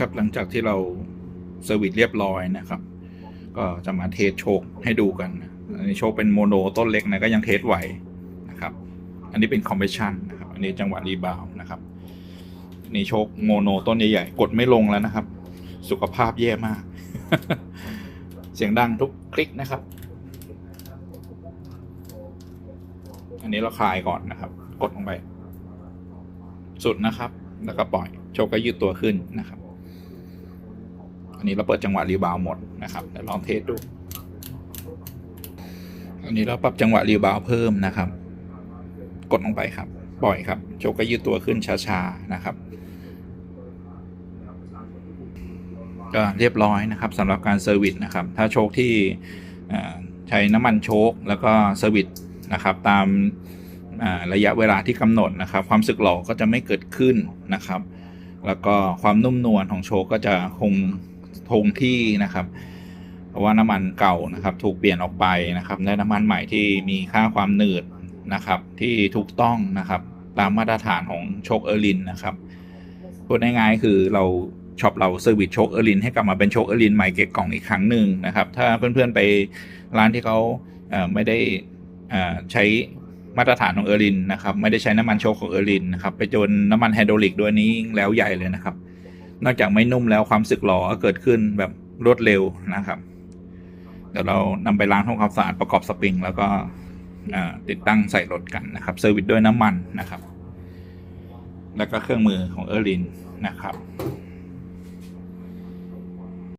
ครับหลังจากที่เราเซอร์วิสเรียบร้อยนะครับ ก็จะมาเทสโชคให้ดูกันอันนี้โชคเป็นโมโนต้นเล็กนะก็ยังเทสไหวนะครับ อันนี้เป็นคอมเพรสชันนะครับอันนี้จังหวะรีบาวนะครับนนี่โชคโมโนต้นใหญ่ๆกดไม่ลงแล้วนะครับ สุขภาพแย่มาก เสียงดังทุกคลิกนะครับ อันนี้เราคลายก่อนนะครับ กดลงไป สุดนะครับ แล้วก็ปล่อย โชคก็ยืดตัวขึ้นนะครับ อันนี้เราเปิดจังหวะรีบาวหมดนะครับเดี๋ยวลองเทสดู อันนี้เราปรับจังหวะรีบาวเพิ่มนะครับ กดลงไปครับ ปล่อยครับ โชคก็ยืดตัวขึ้นช้าๆนะครับ ก็เรียบร้อยนะครับสำหรับการเซอร์วิสนะครับ ถ้าโชคที่ใช้น้ำมันโชคแล้วก็เซอร์วิสนะครับตามระยะเวลาที่กำหนดนะครับ ความสึกหลอก็จะไม่เกิดขึ้นนะครับ แล้วก็ความนุ่มนวลของโชคก็จะคง คงที่นะครับเพราะว่าน้ำมันเก่านะครับ ถูกเปลี่ยนออกไปนะครับได้น้ำมันใหม่ที่มีค่าความหนืดนะครับ ที่ถูกต้องนะครับ ตามมาตรฐานของโชคเออร์ลินนะครับพูดง่ายๆคือเราช็อปเราเซอร์วิสโชคเออร์ลินให้กลับมาเป็นโชคเออร์ลินใหม่เก็บกล่องอีกครั้งหนึ่งนะครับ ถ้าเพื่อนๆไปร้านที่เขาเไม่ได้ใช้มาตรฐานของเออร์ลินนะครับ ไม่ได้ใช้น้ำมันโชคของเออร์ลินนะครับ ไปจนน้ำมันไฮดรอลิกด้วยนี้แล้วใหญ่เลยนะครับ นอกจากไม่นุ่มแล้วความสึกหรอก็เกิดขึ้นแบบรวดเร็วนะครับ เดี๋ยวเรานำไปล้างทำความสะอาดประกอบสปริง แล้วก็ติดตั้งใส่รถกันนะครับเซอร์วิสด้วยน้ำมันนะครับ แล้วก็เครื่องมือของเออร์ลินนะครับ